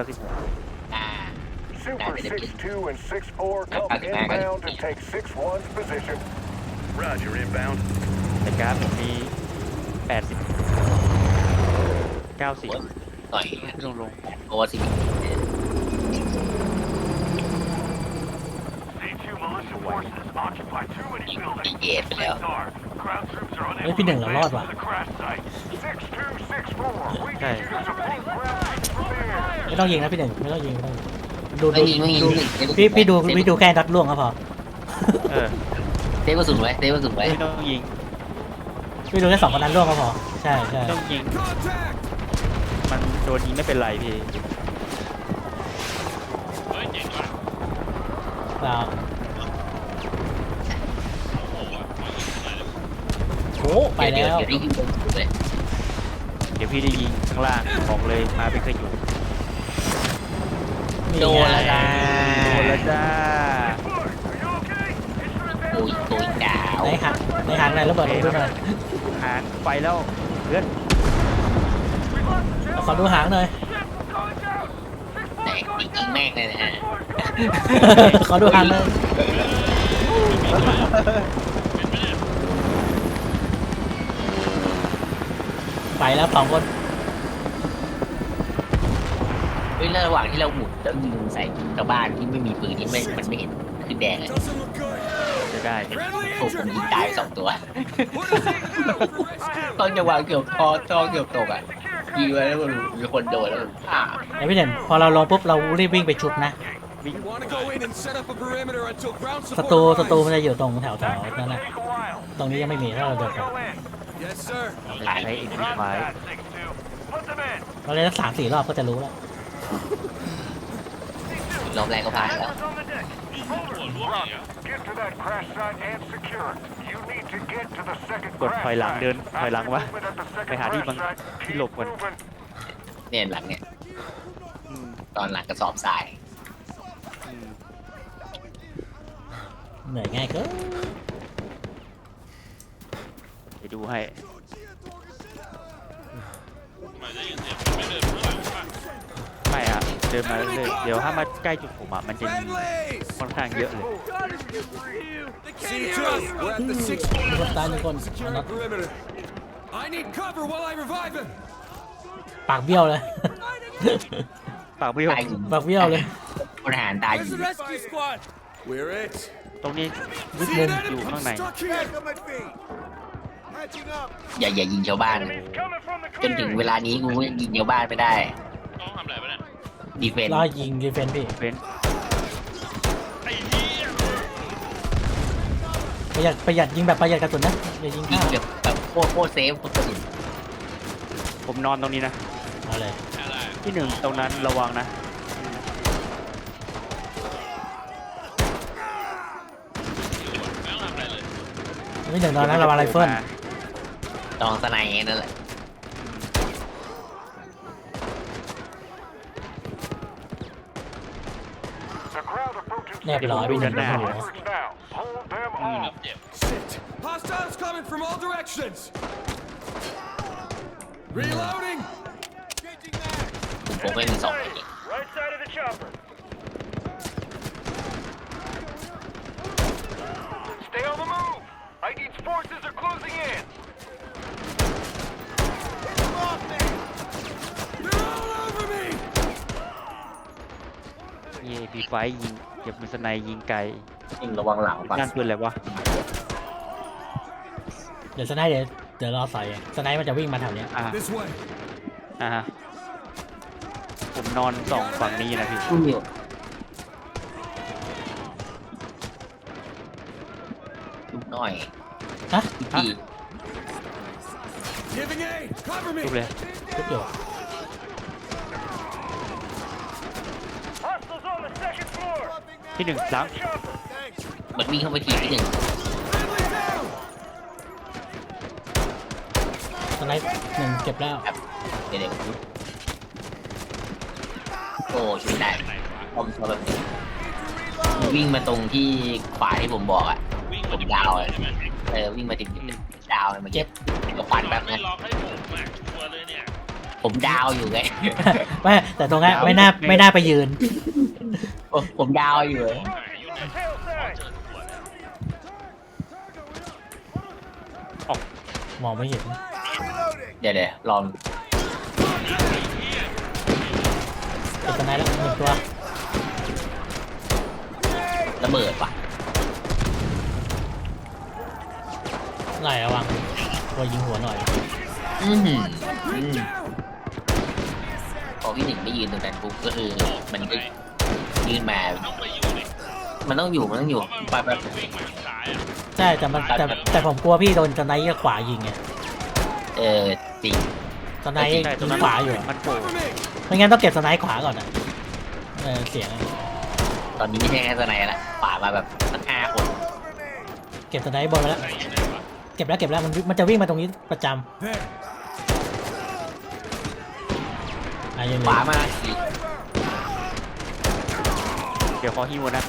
96อ่า Super Nah, but it- 6-2 and 6-4 come Back, back, back. inbound to take 6-1's position. Roger, inbound. แต่กราฟผมมี80 90ต่อยขึ้นลงลงโอเวอร์สิบ C2 militia forces occupy too many ยิง buildings. เอฟไปแล้ว Star, ground troops are เฮ้ย unable พี่หนึ่ง to เรารอด advance ว่ะ to the crash site. 6-2, 6-4. We Hey. need you to support ground troops from there. ไม่ต้องยิงนะพี่หนึ่งไม่ต้องยิงไม่ต้องยิงดูไม่ดูยิงไม่ยิงดูไม่ยิงพี่พี่ดูพี่ดูแค่นัดล่วงก็พอเออเซฟกระสุนไว้เซฟกระสุนไว้ไม่ต้องยิงพี่ดูแค่สองคนนั้นล่วงก็พอใช่ใช่ไม่ต้องยิงมันโดนยิงไม่เป็นไรพี่เรา ไปเดี๋ยวแล้ว เดี๋ยวได้ยิงกระสุนเลยเดี๋ยวพี่ได้ยิงข้างล่างบอกเลยมาเป็นขยุนนี่โดนไงแล้วจ้าโดนแล้วจ้าโอ้ยโอ้ยดาวในหางในหางในระเบิดลงด้วยหน่อยหางไปแล้วเพื่อนขอดูหางหน่อยแต่จริงๆแม่งเลยนะฮะขอดูหางหน่อย ไปแล้วสองคนเฮ้ยแล้วระหว่างที่เราหมุนแล้วยิงใส่ชาวบ้านที่ไม่มีปืนที่ไม่มันไม่เห็นขึ้นแดงเลยจะได้โอ้ผมยิงตายสองตัวตอนจังหวะเกือบพอตอนเกือบตกอะยิงไปแล้วมันมีคนโดนแล้วมันอ่าไอ้พี่เด่นพอเราลงปุ๊บเรารีบวิ่งไปชุบนะวิ่ง We want to go in and set up a perimeter until ground ศั support ตรู arrives. ศัตรูมันจะอยู่ตรงแถวแถวๆนั่นแหละ Take a while. ตรงนี้ยังไม่มีถ้าเราเดินไป Go in. Yes, sir. ใช้อินฟิไฟ That 6-2. Put them in. เราเล่นสักสามสี่รอบก็จะรู้แล้วรอบแรกก็ผ่านแล้ว Hackers on the deck. Roger. Get to that crash site and secure it. You need to get to the second กด crash ถอยหลัง site. เดินถอยหลังวะ Movement at the second ไปหาที่ crash บัง site. ที่หลบ Keep ก่อน moving. เนี่ยหลังเนี่ยอืมตอนหลังกระสอบทรายอืมเหนื่อยง่ายเก็ไปดูให้ไม่อะเดินมาเรื่อยๆเดี๋ยวถ้ามาใกล้จุดผมอะมันจะยิง Friendlies! ค่อนข้างเยอะเลย C2, we're at the 6คนตายหนึ่งคน Secure น็ the อต perimeter. I need cover while I revive him. ปากเบี้ยวเลย ปากพี่ผตายมอยู่ปากเบี้ยวเลยพลทหารตายอยู่ Where's the rescue squad? We're it. ตรงนี้วิ See มุ an มอยู่ enemy. ข้างใน I'm stuck here. อย่าอย่ายิงชาวบ้าน Enemies coming from the จนถึง clearing. เวลานี้กูยังยิงชาวบ้านไม่ได้ดีเฟนรอยิงดีเฟนพี่เว้นประหยัดประหยัดยิงแบบประหยัดกระสุนนะอย่ายิงยิข้างวแบบแบบโคตรโคตรเซฟโคตรกระสุนผมนอนตรงนี้นะเอาเลยที่หนึ่งตรงนั้นระวังนะไม่หนึ่งตอนนั้นเราวางไรเฟิล ตองสไนด์นั่นแหละ The crowd approaches เรียบร้อยดูพี่หกันึ่นงหน้าโอ้โห Forwards now. Hold them off. Shit. Hostiles coming from all directions. Reloading. ผมผมไม่มีสองเลย Right side of the chopper. Stay on the move. ID's forces are closing in. เย่พีไฟยิงเก็บมือสไนยิงไกลยิงระวังหลังฝั่งด้านปืนอะไรวะเดี๋ยวสไนด์เดี๋ยวเดี๋ยวรอใส่เองสไนด์มันจะวิ่งมาแถวเนี้ยอ่า This way. อ่าฮะผมนอนสองฝั่งนี้นะพี่อุ้ยลูกน้อยฮะพี่ Giving aid. Cover me. ทุบเลยทุกอยู่ Hostiles on the second floor. ที่หนึ่งหลัง Chopper. มันวิ่งเข้าไปทีที่หนึ่ง Friendly down. สไนด์หนึ่งเก็บแล้วครับเดี๋ยวเดี๋ยวโอ้ช่วยได้พอมชอบแบบนี้วิ่งมาตรงที่ขวาที่ผมบอกอะผมดาวเลยเออวิ่งมาติดดาวเลยเมื่อกี้กับ ควันแบบนั้นล็อกให้ผมอะชัวร์เลยเนี่ยผมดาวอยู่ไง ไม่แต่ตรงนั้นไม่น่าไม่น่าไปยืน ผมผมดาวอยู่เลยมองไม่เห็นเดี๋ยวเดี๋ยวลองเก็บสไนด์แล้วหนึ่งตัวระเบิดว่ะไหลระวัง ตัวยิงหัวหน่อย อืมอืมพอพี่หนึ่งไม่ยืนตรงนั้นปุ๊บก็คือมันก็ยืนมา มันต้องอยู่มันต้องอยู่ไปไปใช่แต่มันแต่แต่ผมกลัวพี่โดนสไนด์ขวายิงไงเออจริงสไนด์ใช่ตรยิงขวาอยู่มันโผล่ไม่งั้นต้องเก็บสไนด์ขวาก่อนอะเออเสียงตอนนี้ไม่ใช่แค่สไนละป่ามาแบบตั้งห้าคน เก็บสไนด์บนแล้ว ก็บแล้วเก็บแล้วมันมันจะวิ่งมาตรงนี้ประจ There. ำอะยังขวามาอีกเดี๋ยวขอฮิวนะ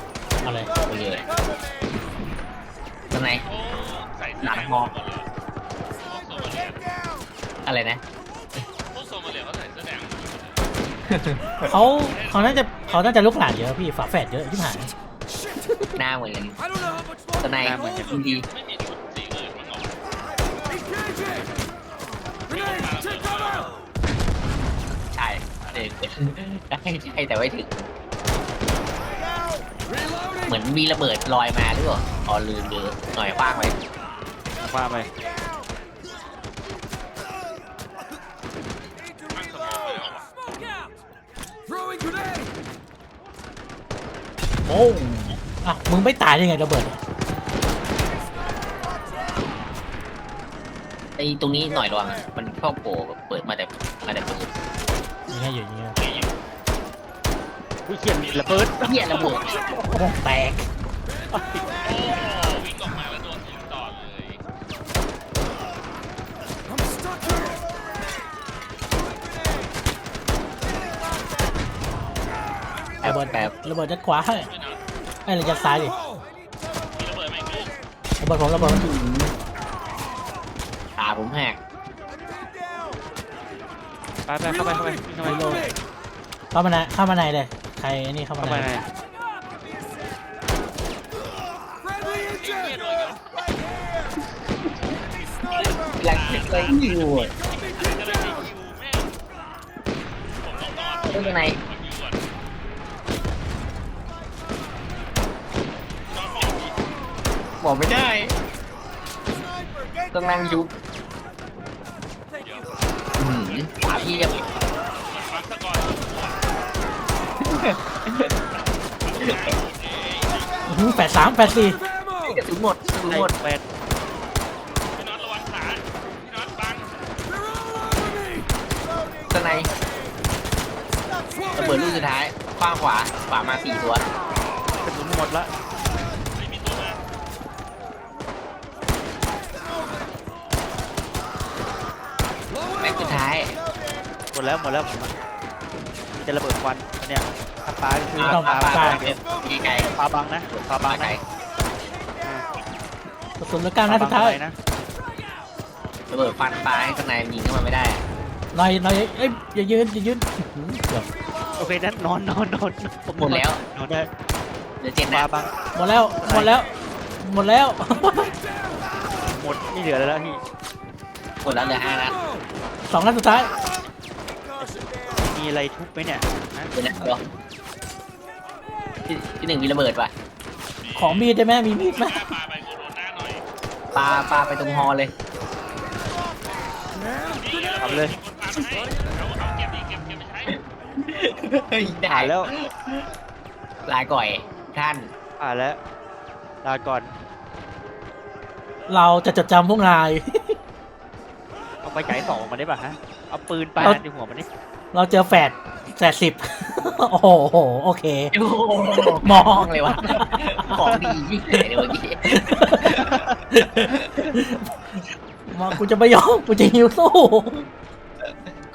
อะไรโอเคสไนหนักมองอะไรนะเขาเขาน่าจะเขาน่าจะลุกหลานเยอะพี่ฝาแฝดเยอะที่ผ่านหน้าเหมือนกัน I don't know how much more. สไนจริงดี ใช่เออได้ใช่แต่ไม่ถึง Reloading! เหมือนมีระเบิดลอยมาหรือเปล่าอ๋อลืมลืมหน่อยคว้างไปว่าไป Smoke out! Throwing grenade! โอ้อะมึงไม่ตายยังไงระเบิดไอ้ตรงนี้หน่อยระวังมันชอบโผล่แบบเปิดมาแต่มาแต่ปืนยิงให้อยู่ยิงให้อุ้ยเขียนระเบิดเฮียระเบิดโอ้แตก I'm stuck here! แอบแบบระเบิดจะขวาให้ไอ้ระจะซ้ายดิ Oh! ระเบิดผมระเบิดขา ผมหักไปไปเข้าไปเข้าไปวิ่งเข้าไป Cover me! เข้ามาในเข้ามาในเลย ใครไอ้นี่เข้ามาเข้าไปในใน Friendly injured! หลังติดเลยอยู่ Got me pinned down! ตรงไหนบอกไม่ได้ต้องนั่งยุบอืมขาพี่จะอื้อหือแปดสามแปดสี่ Ammo! กระสุนหมดกระสุนไอ้หมดแปด They're all over me! ข้างในระเบิดลูกสุดท้ายขว้างขวาขวามาสี่ตัวกระสุนหมดละแม็กสุดท้ายหม ดแล้วหมดแล้วผมอะมีแต่ระเบิดควันอันเนี่ยถ้าปลาคือเอาปลาปลาปลาปลาไกลปลาบังนะปลาปบัลางไกลนะกระสุนเหลือเก้านัดสุดท้ายปลบังอะไรนะระเบิดฟันปลาให้ข้างในยิงเข้ามาไม่ได้หน่อยหน่อยเอ้ยอย่ายืนอย่ายืนอื้อหือเกือบโอเคนั้นนอนนอนนอนผมหมดแล้วนอนได้เหลือเจ็ดปลานะบังหมดแล้วหมดแล้ว หมดแล้วหมดไม่เหลือแล้วพี่ หมดแล้วเหลือห้านัดสองนัดสุดท้าย มีอะไรทุบไหมเนี่ยนะเดี๋ยวนะเดี๋ยวที่ที่หนึ่งมีระเบิดป่ะของมีดได้ไหมมีมีดไหมปลาปลาไปตรงฮอเลยทำเลยเฮ้ยได้ผ่านแล้วลาก่อยท่านผ่านแล้วลาก่อนเราจะจดจำพวกนาย เอาไปจ่ายสองมาได้ป่ะฮะเอาปืนปาเอา ในหัวมันนี่ เราเจอแฝดแฝดสิบ โอ้โห โอเค โอ้โหมองเลยวะของดียิ่งเลยเมื่อกี้มากูจะไม่ยอมกูจะฮิวสู้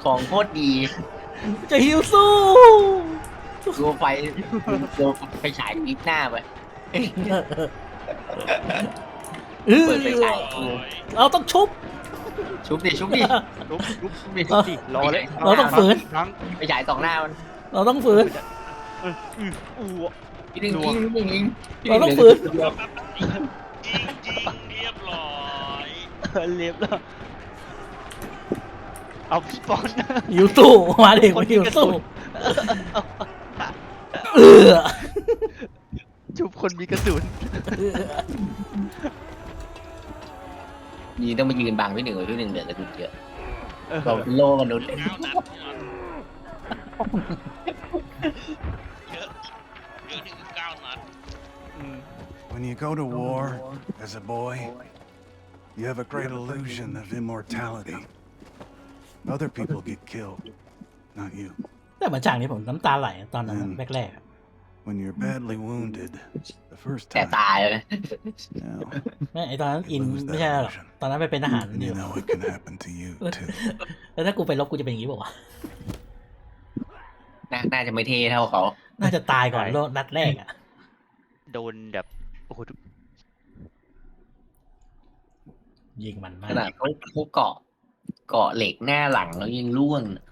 ของโคตรดีกูจะฮิวสู้ดูไฟดูไฟฉายนิดหน้าไปเออเปิดไฟฉาย เราต้องชุบ ชุบดิชุบดิลุกลุกชุบดิเออดิรอเลยเราต้องฝืนครั้งไปฉายสองหน้ามันเราต้องฝืน เอออืออู้พี่หนึ่งยิงพี่หนึ่งยิงเราต้องฝืน จริงจริงเรียบร้อยเออเรียบแล้ว เอาพี่ปอน หิวตู้มาเด็กมาหิวตู้เออชุบคนมีกระสุน ยีต้องมายืนบังพี่หนึ่งไว้พี่หนึ่งเดือดกระดุดเยอะเออเราเป็นโลมนุษย์เลยเก้านัดเยอะเยอะถึงเก้านัด อืม When you go to war as a boy, you have a great illusion of immortality. Other people get killed, not you. แต่เหมือนฉากนี้ผมน้ำตาไหลตอนนั้นแรกๆอะ When you're badly wounded, the first แต่ time, ตายเลย now, ไม่ไอตอนนั้นอินไม่ใช่หรอกตอนนั้นไปเป็นทหาร and อ you ยู่ know it can happen to you too. แล้วถ้ากูไปลบกูจะเป็นอย่างนี้ป่าวะน่าน่าจะไม่เท่เท่าเขา น่าจะตายก่อนโลดนัดแรกอะโดนแบบโอ้โหยิงมันมาขนาดกเขาเขาเกาะ เกาะเหล็กหน้าหลังแล้วยังร่วงน่ะ